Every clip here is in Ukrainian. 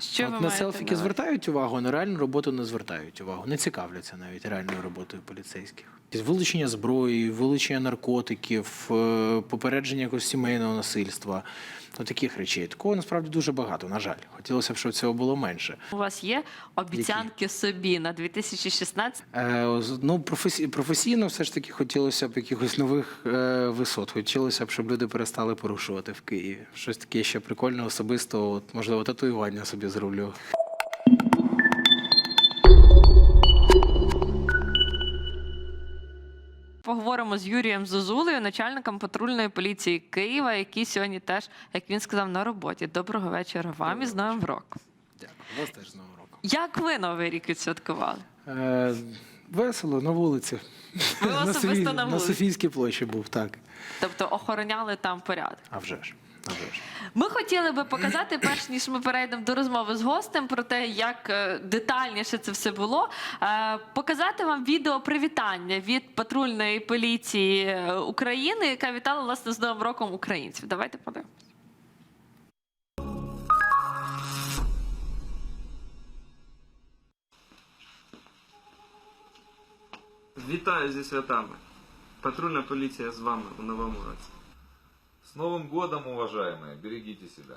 Що От ви на селфіки на звертають увагу, а на реальну роботу не звертають увагу. Не цікавляться навіть реальною роботою поліцейських. Вилучення зброї, вилучення наркотиків, е, попередження якогось сімейного насильства, ну, таких речей. Такого насправді дуже багато. На жаль, хотілося б, щоб цього було менше. У вас є обіцянки собі на 2016? Е, Ну, професі- професійно все ж таки хотілося б якихось нових е, висот. Хотілося б, щоб люди перестали порушувати в Києві. Щось таке ще прикольне, особисто, от, можливо, татуювання собі зроблю. Поговоримо з Юрієм Зозулею, начальником патрульної поліції Києва, який сьогодні теж, як він сказав, на роботі. Доброго вечора вам і з Новим роком. Дякую. Вас теж з Новим роком. Як ви новий рік відсвяткували? Е, весело на вулиці. Ви особисто на на вулиці? Софійській площі був, так. Тобто охороняли там порядок. А вже ж. Ж. Ми хотіли би показати, перш ніж ми перейдемо до розмови з гостем про те, як е, детальніше це все було. е, Показати вам відео привітання від патрульної поліції е, України, яка вітала власне з Новим роком українців. Давайте подивимося. Вітаю зі святами. Патрульна поліція з вами у новому році. С Новым годом, уважаемые! Берегите себя.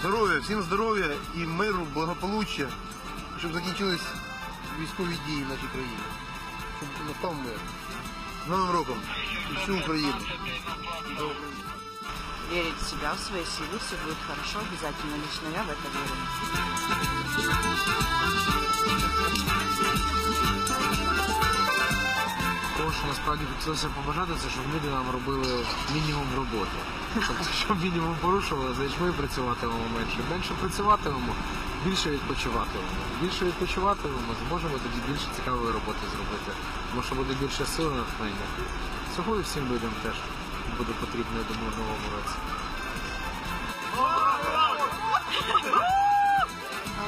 Здоров'я, всім здоров'я і миру, благополуччя, щоб закінчились військові дії в нашій країні. Щоб настав мир. З Новим роком і всю Україну. Верить в себя, в свои силы, все будет хорошо, обязательно лично я в это верю. Що насправді хотілося побажати, це щоб люди нам робили мінімум роботи. Тобто, щоб мінімум порушували, значить ми працюватимемо менше. Менше працюватимемо, більше відпочиватимемо. Більше відпочиватимемо, зможемо тоді більше цікавої роботи зробити. Тому що буде більше сили натхнення. Цього і всім людям теж буде потрібно, я думаю, в новому році.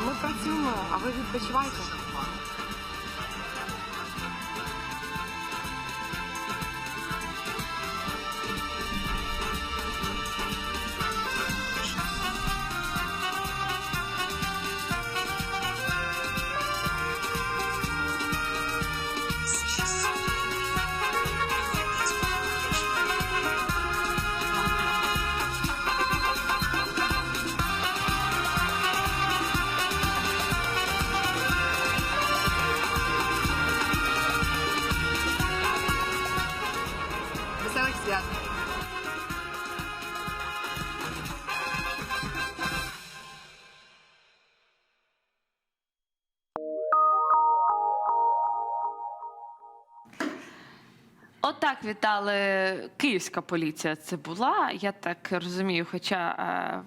Ми працюємо, а ви відпочивайте. Отак вітали київська поліція. Це була. Я так розумію, хоча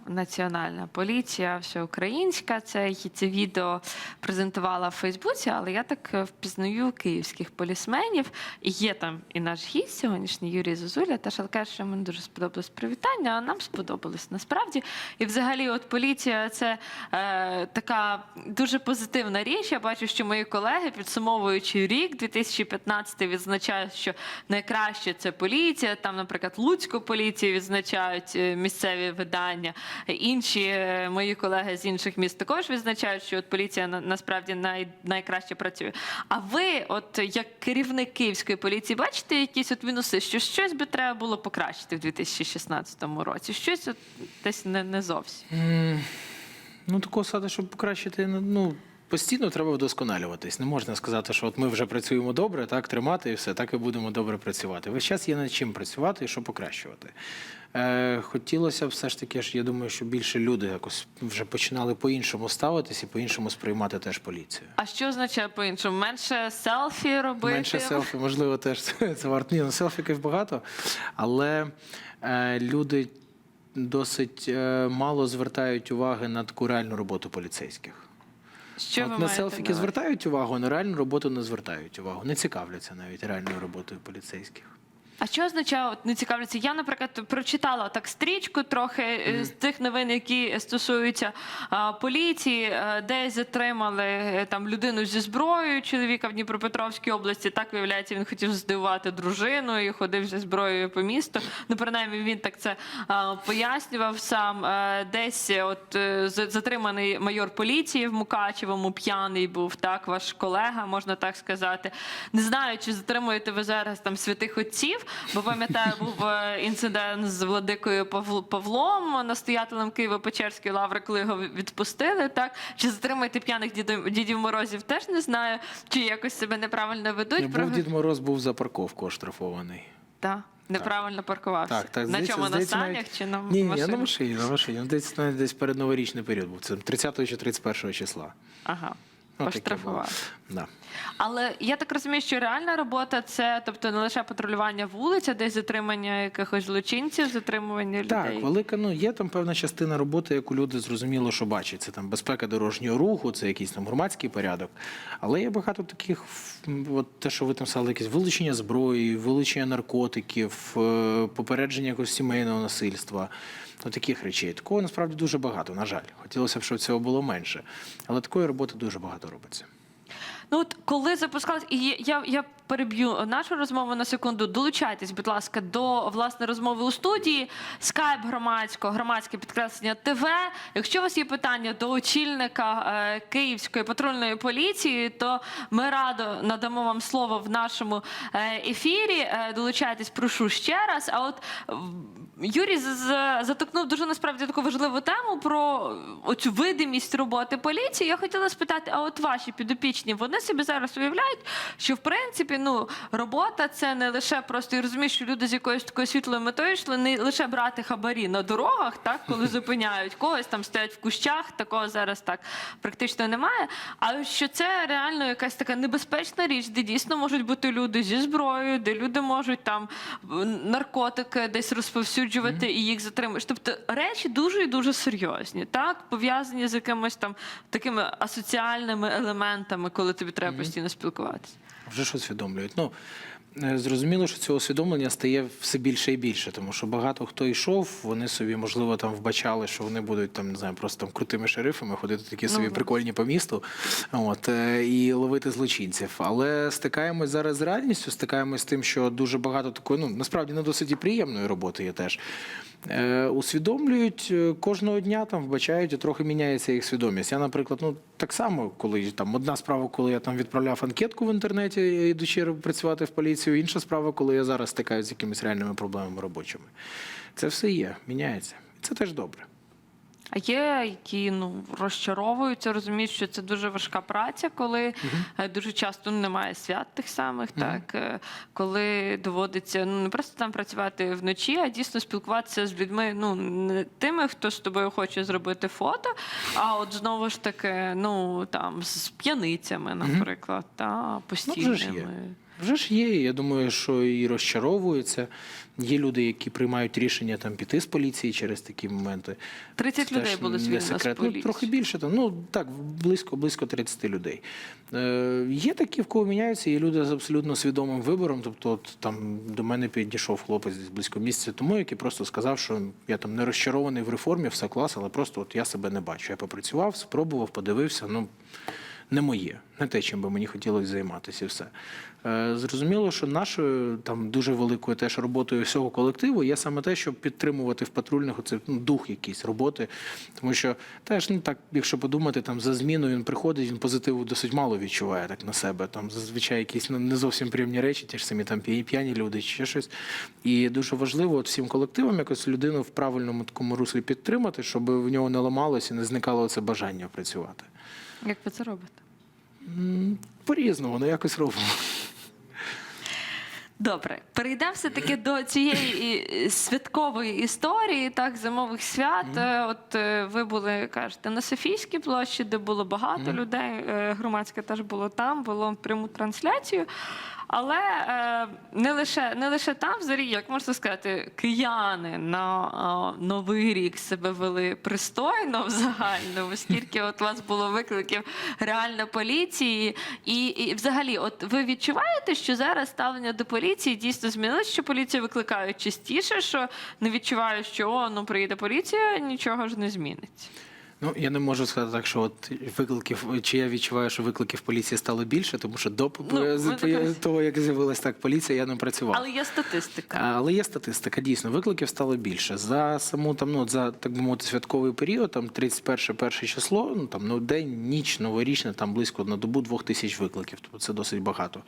е, національна поліція, всеукраїнська, це, це відео презентувала в Фейсбуці, але я так е, впізнаю київських полісменів. І є там і наш гість сьогоднішній Юрій Зозуля. Але каже, йому дуже сподобалось привітання, а нам сподобалось насправді. І взагалі, от поліція це е, така дуже позитивна річ. Я бачу, що мої колеги, підсумовуючи рік 2015, відзначають, що найкраще це поліція. Там, наприклад, Луцьку поліцію відзначають е, місцеві видання. Інші е, мої колеги з інших міст також відзначають, що от поліція на- насправді най, найкраще працює. А ви, от як керівник київської поліції, бачите якісь от мінуси, що щось би треба було покращити в 2016 році? Щось от десь не, не зовсім. М, Ну, такого саду, щоб покращити, ну, постійно треба вдосконалюватись. Не можна сказати, що от ми вже працюємо добре, так, тримати і все, так і будемо добре працювати. Весь час є над чим працювати і що покращувати. Е, хотілося б все ж таки, я думаю, що більше люди якось вже починали по-іншому ставитись і по-іншому сприймати теж поліцію. А що означає по-іншому? Менше селфі робити? Менше селфі, можливо, теж це, це варто. Ні, ну селфіків багато, але е, люди досить е, мало звертають уваги на таку реальну роботу поліцейських. Що ви на селфіки на звертають увагу, а на реальну роботу не звертають увагу. Не цікавляться навіть реальною роботою поліцейських. А що означає, от не цікавляться? Я, наприклад, прочитала так стрічку трохи е, з тих новин, які стосуються а, поліції, е, десь затримали е, там людину зі зброєю чоловіка в Дніпропетровській області. Так виявляється, він хотів здивувати дружину і ходив зі зброєю по місту. Ну, принаймні, він так це а, пояснював сам. Е, Десь от затриманий майор поліції в Мукачевому, п'яний був так, ваш колега, можна так сказати. Не знаю, чи затримуєте ви зараз там святих отців, бо пам'ятаю, був е, інцидент з владикою Павл- Павлом, настоятелем Києво-Печерської лаври, коли його відпустили. Так чи затримуєте п'яних дідів, морозів? Теж не знаю, чи якось себе неправильно ведуть. Не Був Дід Мороз був за парковку оштрафований. Так, неправильно паркувався. Так, так, на здається, чому на здається, санях навіть- чи на ні, ні, на машині, на машині. Ну, Десь, навіть десь перед новорічний період був. Це 30 чи 31 числа. Ага. Ну, було. Да. Але я так розумію, що реальна робота це тобто не лише патрулювання вулиць, а десь затримання якихось злочинців, затримування людей. Так, велика, ну є там певна частина роботи, яку люди зрозуміло, що бачать. Це там безпека дорожнього руху, це якийсь там громадський порядок. Але є багато таких, от те, що ви там сказали, якесь вилучення зброї, вилучення наркотиків, е, попередження якогось сімейного насильства. Ну, таких речей. Такого насправді дуже багато, на жаль. Хотілося б, щоб цього було менше. Але такої роботи дуже багато робиться. Ну от коли запускалась, і я- я, переб'ю нашу розмову на секунду. Долучайтесь, будь ласка, до власне розмови у студії. Скайп громадського, громадське підкреслення ТВ. Якщо у вас є питання до очільника е, Київської патрульної поліції, то ми радо надамо вам слово в нашому е, ефірі. Е, долучайтесь, прошу ще раз. А от Юрій з- з- дуже насправді таку важливу тему про оцю видимість роботи поліції. Я хотіла спитати, а от ваші підопічні, вони собі зараз уявляють, що в принципі ну робота це не лише просто і розумієш, що люди з якоюсь такою світлою метою йшли не лише брати хабарі на дорогах, так коли зупиняють когось там стоять в кущах. Такого зараз так практично немає. А що це реально якась така небезпечна річ, де дійсно можуть бути люди зі зброєю, де люди можуть там наркотики десь розповсюджувати і їх затримуєш. Тобто речі дуже і дуже серйозні, так пов'язані з якимись там такими асоціальними елементами, коли тобі треба постійно спілкуватися. Вже ж усвідомлюють. Ну е, зрозуміло, що цього усвідомлення стає все більше і більше, тому що багато хто йшов, вони собі можливо там вбачали, що вони будуть там не знаю, просто там крутими шерифами, ходити такі собі да. прикольні по місту, от е, і ловити злочинців. Але стикаємось зараз з реальністю, стикаємось з тим, що дуже багато такої, ну насправді не досить і приємної роботи є теж. Е, усвідомлюють е, кожного дня, там вбачають і трохи міняється їх свідомість. Я, наприклад, ну так само, коли там одна справа, коли я там відправляв анкетку в інтернеті, йдучи працювати в поліцію, інша справа, коли я зараз стикаюся з якимись реальними проблемами робочими. Це все є, міняється. І це теж добре. А є, які ну розчаровуються, розуміють, що це дуже важка праця, коли е, дуже часто ну, немає свят тих самих, так е, коли доводиться ну не просто там працювати вночі, а дійсно спілкуватися з людьми, ну не тими, хто з тобою хоче зробити фото, а от знову ж таки, ну там з п'яницями, наприклад, та Ну, постійними. є. Вже ж є. Я думаю, що і розчаровуються. Є люди, які приймають рішення там піти з поліції через такі моменти. 30 Це людей було не звільнено з. Ну, трохи більше там. Ну так, близько, близько 30 людей. Е, є такі, в кого міняються, є люди з абсолютно свідомим вибором. Тобто, от, там до мене підійшов хлопець десь близько місяця тому, який просто сказав, що я там не розчарований в реформі, все клас, але просто от я себе не бачу. Я попрацював, спробував, подивився. Ну не моє, не те, чим би мені хотілося займатися, і все. Е, зрозуміло, що нашою там дуже великою теж роботою всього колективу є саме те, щоб підтримувати в патрульних оце, ну, дух якийсь роботи. Тому що теж, ну так, якщо подумати, там за зміну він приходить, він позитиву досить мало відчуває так на себе. Там зазвичай якісь ну, не зовсім приємні речі, ті ж самі там п'яні, люди чи ще щось. І дуже важливо от всім колективам якось людину в правильному такому руслі підтримати, щоб в нього не ламалося і не зникало це бажання працювати. Як ви це робите? По-різному, але якось робимо. Добре, перейдемо все таки до цієї святкової історії, так, зимових свят. Е, От е, ви були, кажете, на Софійській площі, де було багато людей. е, Громадське теж було там, було пряму трансляцію. Але е, не лише не лише там, взагалі, як можна сказати, кияни на е, новий рік себе вели пристойно в загальному, оскільки от у вас було викликів реально поліції, і, і взагалі, от ви відчуваєте, що зараз ставлення до поліції дійсно змінилось, що поліцію викликають частіше, що не відчувають, що о, ну приїде поліція, нічого ж не зміниться. Ну, я не можу сказати так, що от викликів, чи я відчуваю, що викликів поліції стало більше, тому що до Ну, того, як з'явилась так поліція, я не працював. Але є статистика. Але є статистика, дійсно, викликів стало більше. За саму там, ну, за так би мовити, святковий період, там 31 перше число, ну там ну, день, ніч, новорічне, там близько на добу двох тисяч викликів. Тобто це досить багато.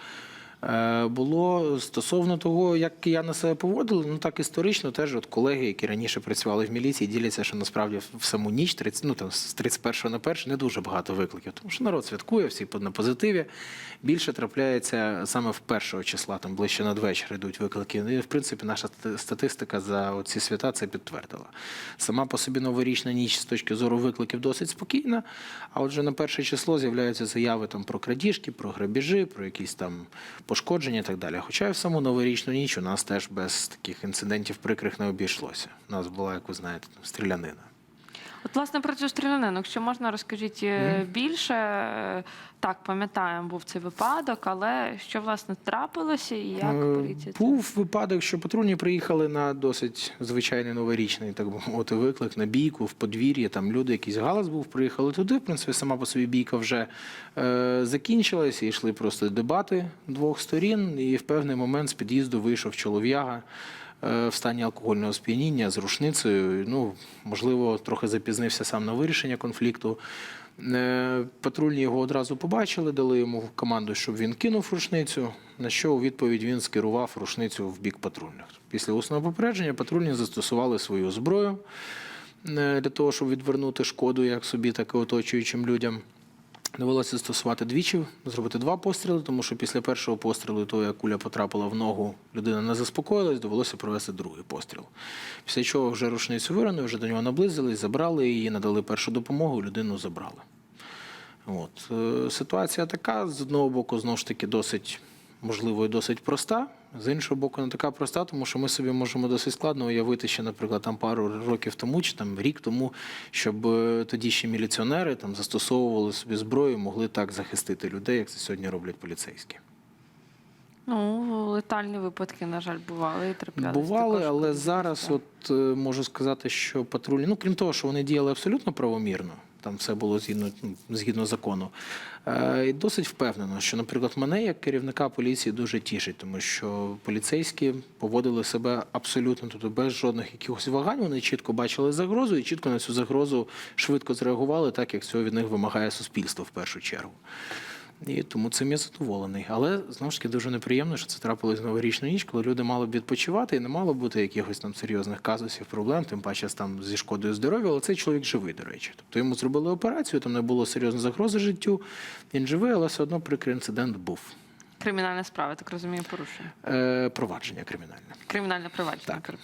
Е, Було стосовно того, як кияни себе поводили, ну так історично теж от колеги, які раніше працювали в міліції, діляться, що насправді в саму ніч, 30, ну там з 31 на 1 не дуже багато викликів, тому що народ святкує, всі на позитиві. Більше трапляється саме в першого числа, там ближче надвечір йдуть виклики. І, в принципі, наша статистика за ці свята це підтвердила. Сама по собі новорічна ніч з точки зору викликів досить спокійна. А отже, на перше число з'являються заяви там про крадіжки, про грабіжі, про якісь там пошкодження і так далі. Хоча і в саму новорічну ніч у нас теж без таких інцидентів прикрих не обійшлося. У нас була, як ви знаєте, стрілянина. От, власне, про цю стрілянину, якщо можна, розкажіть е, більше. Е, Так, пам'ятаємо, був цей випадок, але що власне трапилося і як Е, поліція? Був випадок, що патрульні приїхали на досить звичайний новорічний, так би мовити, виклик на бійку в подвір'ї. Там люди, якийсь галас був, приїхали туди. В принципі, сама по собі бійка вже е, закінчилась, і йшли просто дебати двох сторін. І в певний момент з під'їзду вийшов чолов'яга. Е, В стані алкогольного сп'яніння з рушницею, ну можливо, трохи запізнився сам на вирішення конфлікту. Е, Патрульні його одразу побачили, дали йому команду, щоб він кинув рушницю. На що у відповідь він скерував рушницю в бік патрульних. Після усного попередження патрульні застосували свою зброю е, для того, щоб відвернути шкоду як собі, так і оточуючим людям. Довелося застосувати двічі, зробити два постріли, тому що після першого пострілу, того, як куля потрапила в ногу, людина не заспокоїлась, довелося провести другий постріл. Після чого вже рушницю виронили, вже до нього наблизились, забрали її, надали першу допомогу, людину забрали. От. е, Ситуація така, з одного боку, знову ж таки, досить можливо і досить проста. З іншого боку, не така проста, тому що ми собі можемо досить складно уявити ще, наприклад, там пару років тому чи там рік тому, щоб е, тоді ще міліціонери там застосовували собі зброю, могли так захистити людей, як це сьогодні роблять поліцейські. Ну, летальні випадки, на жаль, бували і траплялись. Бували, але зараз, от е, можу сказати, що патрульні, ну крім того, що вони діяли абсолютно правомірно, там все було згідно, ну, згідно закону. Е, і досить впевнено, що, наприклад, мене як керівника поліції дуже тішить, тому що поліцейські поводили себе абсолютно тут без жодних якихось вагань. Вони чітко бачили загрозу і чітко на цю загрозу швидко зреагували, так як цього від них вимагає суспільство в першу чергу. І тому цим я задоволений. Але знову ж таки дуже неприємно, що це трапилось в новорічну ніч, коли люди мали б відпочивати і не мало бути якихось там серйозних казусів, проблем, тим паче там зі шкодою здоров'я. Але цей чоловік живий, до речі. Тобто йому зробили операцію, там не було серйозної загрози життю. Він живий, але все одно прикрий інцидент був. Кримінальна справа, так розумію, порушення. Е, провадження кримінальне. Кримінальне провадження. Так.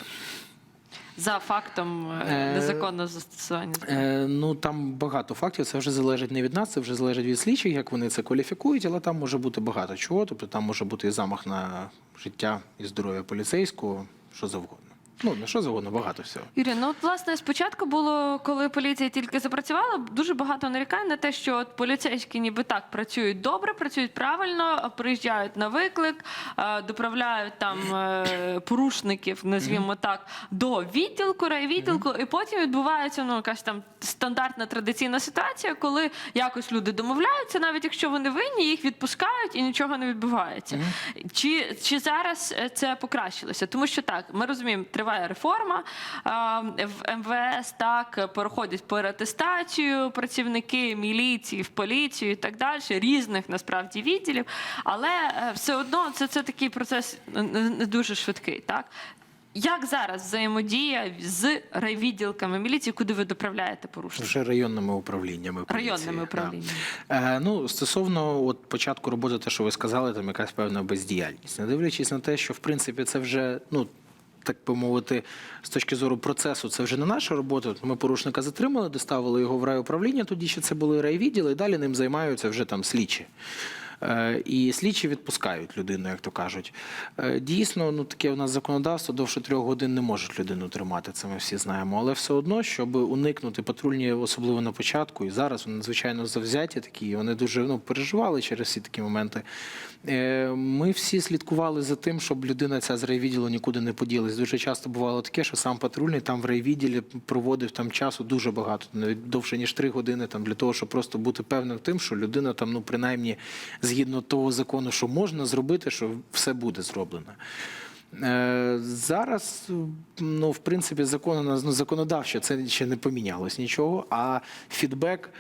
За фактом е, Е, незаконного застосування. Е, ну там багато фактів. Це вже залежить не від нас, це вже залежить від слідчих, як вони це кваліфікують, але там може бути багато чого. Тобто там може бути і замах на життя і здоров'я поліцейського, що завгодно. Ну не що завгодно, багато всього. Юрій, ну от власне спочатку було, коли поліція тільки запрацювала, дуже багато нарікань на те, що от поліцейські ніби так працюють добре, працюють правильно, приїжджають на виклик, е, доправляють там е, порушників, назвімо так, до відділку, райвідділку, і потім відбувається ну якась там стандартна традиційна ситуація, коли якось люди домовляються, навіть якщо вони винні, їх відпускають і нічого не відбувається. Чи, чи зараз е, це покращилося? Тому що так, ми розуміємо, триває реформа в МВС, так проходять переатестацію працівники міліції, в поліцію і так далі, різних насправді відділів. Але е, все одно це, це такий процес не, не дуже швидкий. Так як зараз взаємодія з райвідділками міліції, куди ви доправляєте порушників? Вже районними управліннями. поліції, Районними да. Е, ну, стосовно от, початку роботи, те, що ви сказали, там якась певна бездіяльність. Не дивлячись на те, що в принципі це вже, ну. Так би мовити, з точки зору процесу, це вже не наша робота. Ми порушника затримали, доставили його в райуправління, тоді ще це були райвідділи, і далі ним займаються вже там слідчі. Е, І слідчі відпускають людину, як то кажуть. Е, Дійсно, ну таке у нас законодавство довше трьох годин не можуть людину тримати. Це ми всі знаємо. Але все одно, щоб уникнути патрульні, особливо на початку, і зараз вони надзвичайно завзяті такі. Вони дуже ну переживали через всі такі моменти. Е, Ми всі слідкували за тим, щоб людина ця з райвідділу нікуди не поділась. Дуже часто бувало таке, що сам патрульний там в райвідділі проводив там часу дуже багато, навіть довше ніж три години, там для того, щоб просто бути певним тим, що людина там, ну принаймні, згідно того закону, що можна зробити, що все буде зроблено. Е, Зараз, ну, в принципі, закон ну, законодавчо це ще не помінялось нічого. А фідбек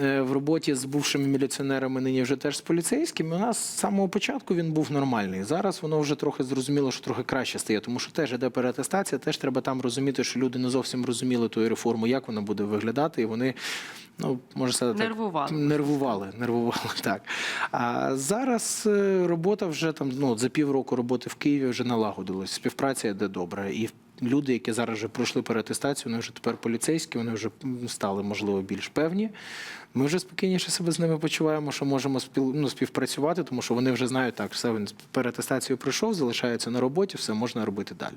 е, в роботі з бувшими міліціонерами, нині вже теж з поліцейськими, у нас з самого початку він був нормальний. Зараз воно вже трохи зрозуміло, що трохи краще стає, тому що теж іде переатестація, теж треба там розуміти, що люди не зовсім розуміли ту реформу, як вона буде виглядати, і вони, ну, може сказати, так, Нервували. Нервували, нервували, так. А зараз е, робота вже там, ну, за півроку роботи в Києві вже налагодилась. Співпраця йде добре. І люди, які зараз вже пройшли переатестацію, вони вже тепер поліцейські, вони вже стали, можливо, більш певні. Ми вже спокійніше себе з ними почуваємо, що можемо спіл, ну, співпрацювати, тому що вони вже знають, так, все, він переатестацію пройшов, залишається на роботі, все можна робити далі.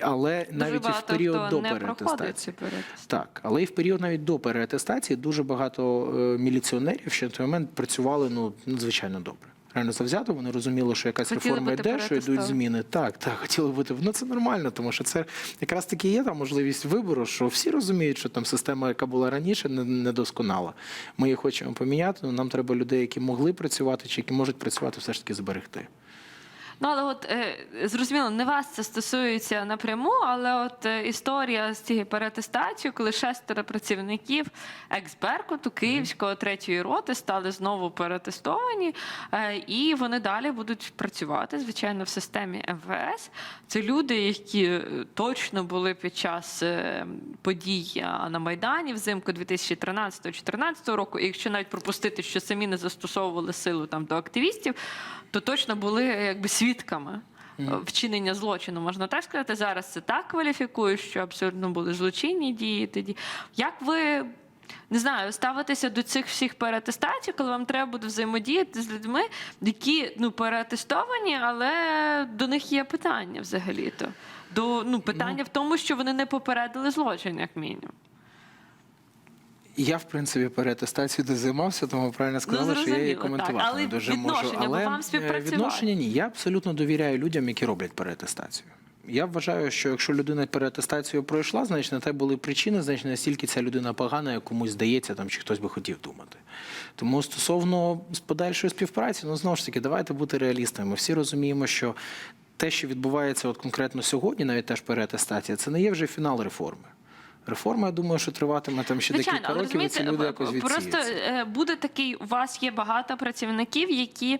Але Дуже навіть і в період хто до не переатестації. ці. Так, але і в період навіть до переатестації дуже багато е, міліціонерів ще на той момент працювали ну надзвичайно добре. Реально завзято, вони розуміли, що якась Хотіли реформа йде, що йдуть став. зміни. Так, так, хотіли бути. Ну це нормально, тому що це якраз таки є там можливість вибору, що всі розуміють, що там система, яка була раніше, не- недосконала. Ми її хочемо поміняти. але Нам треба людей, які могли працювати, чи які можуть працювати, все ж таки зберегти. Ну, але от е, зрозуміло, не вас це стосується напряму, але от е, історія з цією переатестацією, коли шестеро працівників екс-Беркуту Київського третьої роти стали знову переатестовані, е, і вони далі будуть працювати, звичайно, в системі МВС. Це люди, які точно були під час подій на Майдані взимку 2013-2014 року. І якщо навіть пропустити, що самі не застосовували силу там до активістів, то точно були якби свідками. е, Вчинення злочину можна так сказати. Зараз це так кваліфікує, що абсолютно були злочинні дії тоді. Як ви не знаю, ставитеся до цих всіх переатестацій, коли вам треба буде взаємодіяти з людьми, які ну переатестовані, але до них є питання взагалі-то. До ну питання в тому, що вони не попередили злочин, як мінімум. Я, в принципі, переатестацією не займався, тому правильно сказали, що я її коментувати так. Але не дуже можу. Але вам е, відношення ні. Я абсолютно довіряю людям, які роблять переатестацію. Я вважаю, що якщо людина переатестацію пройшла, значить на те були причини, значить настільки ця людина погана, як комусь здається, там чи хтось би хотів думати. Тому стосовно подальшої співпраці, ну знову ж таки, давайте бути реалістами. Ми всі розуміємо, що те, що відбувається от конкретно сьогодні, навіть теж переатестація, це не є вже фінал реформи. Реформа, я думаю, що триватиме там ще Звичайно, декілька років, і ці люди якось просто відсіються. е, буде такий, у вас є багато працівників, які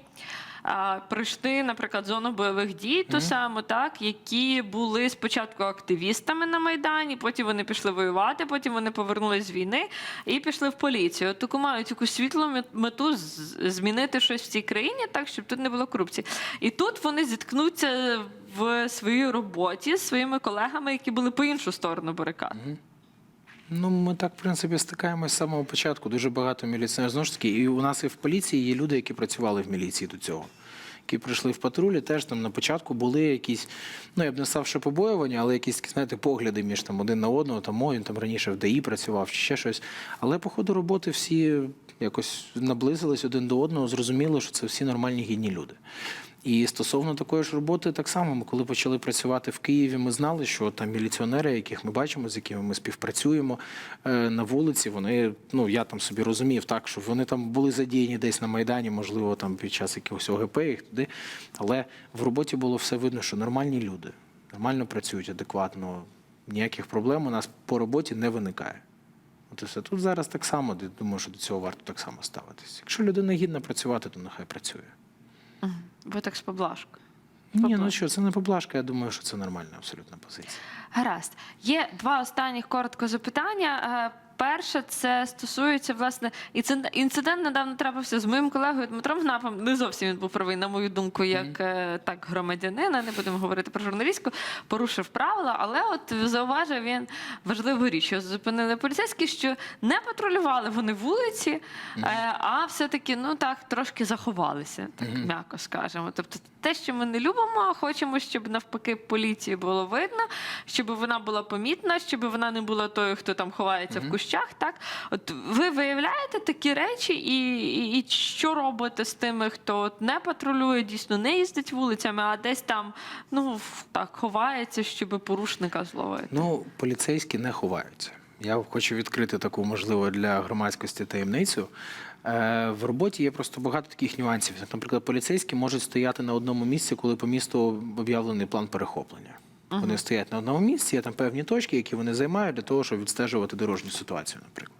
а, пройшли, наприклад, зону бойових дій, ту саму, так, які були спочатку активістами на Майдані, потім вони пішли воювати, потім вони повернулись з війни і пішли в поліцію. Таку мають якусь світлу мет- мету з- змінити щось в цій країні, так, щоб тут не було корупції. І тут вони зіткнуться в своїй роботі з своїми колегами, які були по іншу сторону барикад. Ну, ми так, в принципі, стикаємось з самого початку. Дуже багато міліціонерів. Знову ж таки, і у нас і в поліції є люди, які працювали в міліції до цього. Які прийшли в патрулі, теж там на початку були якісь, ну я б не став, що побоювання, але якісь знаєте, погляди між там один на одного, там о, він там раніше в ДАІ працював чи ще щось. Але по ходу роботи всі якось наблизились один до одного, зрозуміли, що це всі нормальні гідні люди. І стосовно такої ж роботи, так само, ми коли почали працювати в Києві, ми знали, що там міліціонери, яких ми бачимо, з якими ми співпрацюємо е, на вулиці, вони, ну я там собі розумів так, що вони там були задіяні десь на Майдані, можливо, там під час якогось ОГП їх туди. Але в роботі було все видно, що нормальні люди, нормально працюють, адекватно, ніяких проблем у нас по роботі не виникає. От і все. Тут зараз так само, думаю, що до цього варто так само ставитись. Якщо людина гідна працювати, то нехай працює. Ви так з поблажкою. Ні, ну що, це не поблажка, я думаю, що це нормальна абсолютно позиція. Гаразд. Є два останніх коротко запитання. Перше, це стосується власне і це інцидент недавно трапився з моїм колегою Дмитром Гнапом. Не зовсім він був правий, на мою думку, як е, так громадянина. Не будемо говорити про журналістку, порушив правила, але от зауважив він важливу річ, що зупинили поліцейські, що не патрулювали вони вулиці, е, а все-таки ну так трошки заховалися, так м'яко скажемо. Тобто, те, що ми не любимо, хочемо, щоб навпаки поліції було видно, щоб вона була помітна, щоб вона не була тою, хто там ховається в кущах. Так, от ви виявляєте такі речі, і, і, і що робите з тими, хто от не патрулює, дійсно не їздить вулицями, а десь там ну так ховається, щоб порушника зловити. Ну, поліцейські не ховаються. Я хочу відкрити таку, можливо, для громадськості таємницю. Е, В роботі є просто багато таких нюансів. Наприклад, поліцейські можуть стояти на одному місці, коли по місту об'явлений план перехоплення. Вони стоять на одному місці, є там певні точки, які вони займають для того, щоб відстежувати дорожню ситуацію, наприклад.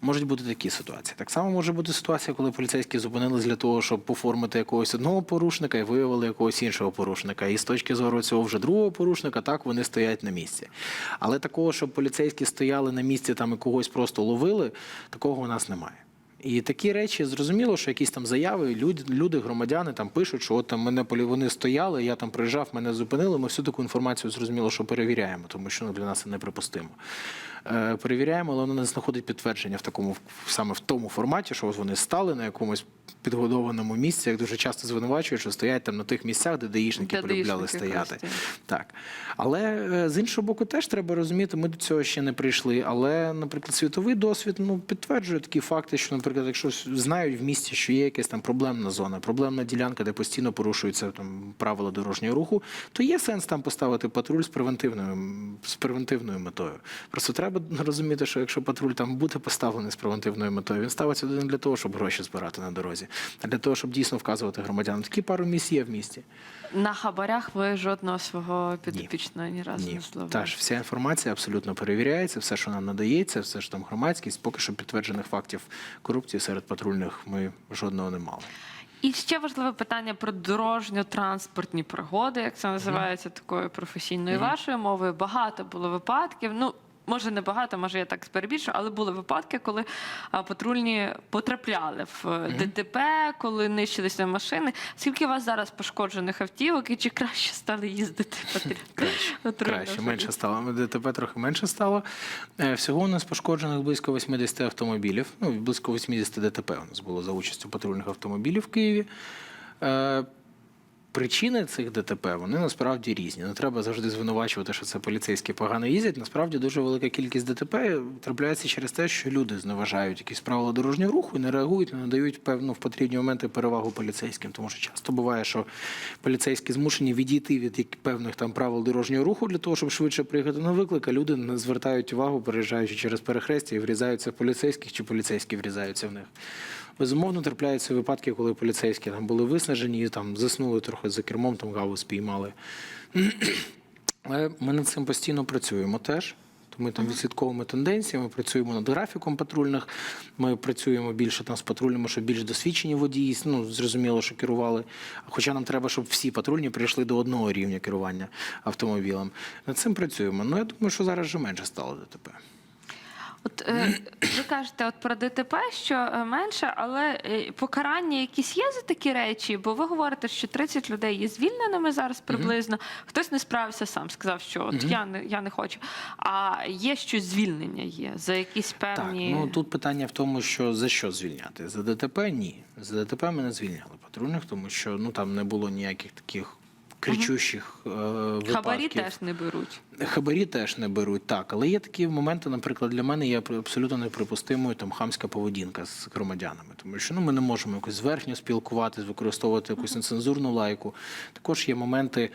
Можуть бути такі ситуації. Так само може бути ситуація, коли поліцейські зупинились для того, щоб поформити якогось одного порушника і виявили якогось іншого порушника. І з точки зору цього вже другого порушника, так вони стоять на місці. Але такого, щоб поліцейські стояли на місці там і когось просто ловили, такого у нас немає. І такі речі зрозуміло, що якісь там заяви, люди, люди громадяни там пишуть, що от там мене полі вони стояли, я там приїжджав, мене зупинили. Ми всю таку інформацію зрозуміло, що перевіряємо, тому що ну, для нас це неприпустимо. Е, перевіряємо, але воно не знаходить підтвердження в такому саме в тому форматі, що вони стали на якомусь підгодованому місці, як дуже часто звинувачують, що стоять там на тих місцях, де даїшники полюбляли стояти. Так. Але е, з іншого боку, теж треба розуміти, ми до цього ще не прийшли. Але, наприклад, світовий досвід ну, підтверджує такі факти, що, наприклад, якщо знають в місті, що є якась там проблемна зона, проблемна ділянка, де постійно порушуються там правила дорожнього руху, то є сенс там поставити патруль з превентивною, з превентивною метою. Просто треба розуміти, що якщо патруль там буде поставлений з превентивною метою, він ставиться не для того, щоб гроші збирати на дорозі, а для того, щоб дійсно вказувати громадянам. Такі пару місць є в місті. На хабарях ви жодного свого підопічного ні разу Ні, не зловили. та ж вся інформація абсолютно перевіряється, все, що нам надається, все ж там громадськість. Поки що підтверджених фактів корупції серед патрульних ми жодного не мали. І ще важливе питання про дорожньо-транспортні пригоди, як це називається такою професійною вашою мовою. Багато було випадків. Ну, може, не багато, може, я так перебільшую, але були випадки, коли патрульні потрапляли в е, ДТП, коли нищилися машини. Скільки у вас зараз пошкоджених автівок і чи краще стали їздити? Краще, патрульні краще, менше стало. ДТП трохи менше стало. Е, Всього у нас пошкоджених близько 80 автомобілів. Ну, близько 80 ДТП у нас було за участю патрульних автомобілів в Києві. Причини цих ДТП вони насправді різні. Не треба завжди звинувачувати, що це поліцейські погано їздять. Насправді дуже велика кількість ДТП трапляється через те, що люди зневажають якісь правила дорожнього руху і не реагують, не надають певну в потрібні моменти перевагу поліцейським. Тому що часто буває, що поліцейські змушені відійти від певних там правил дорожнього руху для того, щоб швидше приїхати на виклик, а люди не звертають увагу, переїжджаючи через перехрестя і врізаються в поліцейських, чи поліцейські врізаються в них. Безумовно, трапляються випадки, коли поліцейські там були виснажені, і там заснули трохи за кермом, там гаву спіймали. Але ми над цим постійно працюємо теж. Ми там відслідковуємо тенденції, ми працюємо над графіком патрульних, ми працюємо більше там з патрульними, щоб більш досвідчені водії, ну, зрозуміло, що керували. Хоча нам треба, щоб всі патрульні прийшли до одного рівня керування автомобілем. Над цим працюємо. Ну, я думаю, що зараз вже менше стало ДТП. От е, ви кажете, от про ДТП, що е, менше, але е, покарання якісь є за такі речі, бо ви говорите, що 30 людей є звільненими зараз приблизно. Хтось не справився сам, сказав, що от я не я не хочу. А є щось звільнення є за якісь певні. Так, ну тут питання в тому, що за що звільняти? За ДТП ні. За ДТП ми не звільняли патрульних, тому що ну там не було ніяких таких кричущих е, випадків. Хабарі теж не беруть. Хабарі теж не беруть, так. Але є такі моменти, наприклад, для мене є абсолютно неприпустимою там хамська поведінка з громадянами, тому що ну ми не можемо якось зверхньо спілкуватись, використовувати якусь нецензурну лайку. Також є моменти.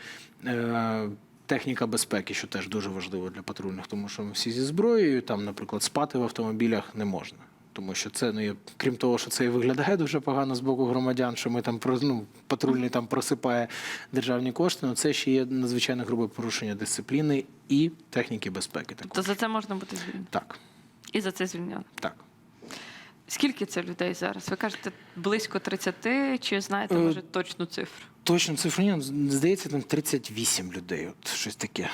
Е- Техніка безпеки, що теж дуже важливо для патрульних, тому що ми всі зі зброєю, там, наприклад, спати в автомобілях не можна. Тому що це ну, крім того, що це і виглядає дуже погано з боку громадян, що ми там ну, патрульний там просипає державні кошти. Ну це ще є надзвичайно грубе порушення дисципліни і техніки безпеки. То Також. за це можна бути звільненим. Так, І за це звільняли. так. Скільки це людей зараз? Ви кажете близько 30, чи знаєте, Е, може точну цифру? Точно цифру ні, здається, там 38 людей. От щось таке.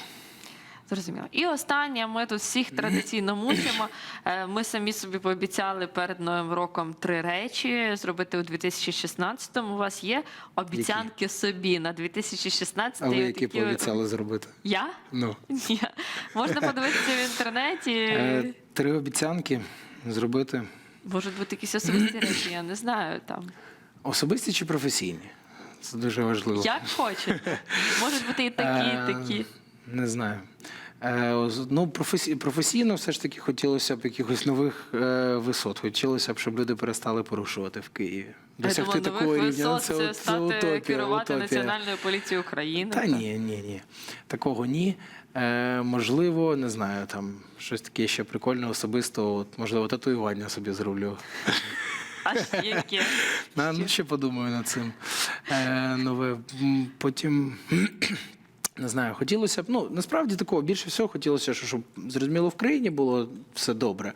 Зрозуміло. І останнє, ми тут всіх традиційно мучимо. Е, Ми самі собі пообіцяли перед новим роком три речі зробити у 2016-му. У вас є обіцянки собі на 2016 А ви які Такі- пообіцяли зробити? Я? Ну. Ні. Можна подивитися в інтернеті. Е, Три обіцянки зробити. Можуть бути якісь особисті речі, я не знаю там. Особисті чи професійні? Це дуже важливо. Як хочете. Можуть бути і такі, і такі. Не знаю. Е, Ну, професі- професійно все ж таки хотілося б якихось нових е, висот. Хотілося б, щоб люди перестали порушувати в Києві. Досягти такого рівня. це, от- стати утопія, керувати утопія. Національною поліцією України. Та ні, ні, ні. Такого ні. Е, можливо, не знаю, там щось таке ще прикольне особисто. От, можливо, татуювання собі зроблю. А ще яке? Ну, ще подумаю над цим. Е, нове. Потім. Не знаю, хотілося б, ну насправді такого більше всього хотілося, щоб зрозуміло в країні було все добре.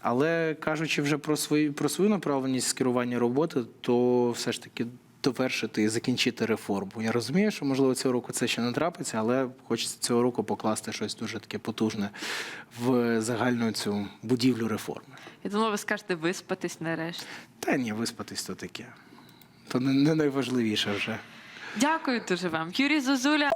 Але кажучи вже про свою про свою направленість з керування роботи, то все ж таки довершити і закінчити реформу. Я розумію, що можливо цього року це ще не трапиться, але хочеться цього року покласти щось дуже таке потужне в загальну цю будівлю реформи. Я думала, ви скажете виспатись нарешті. Та ні, виспатись то таке. То не, не найважливіше вже. Дякую дуже вам. Юрій Зозуля.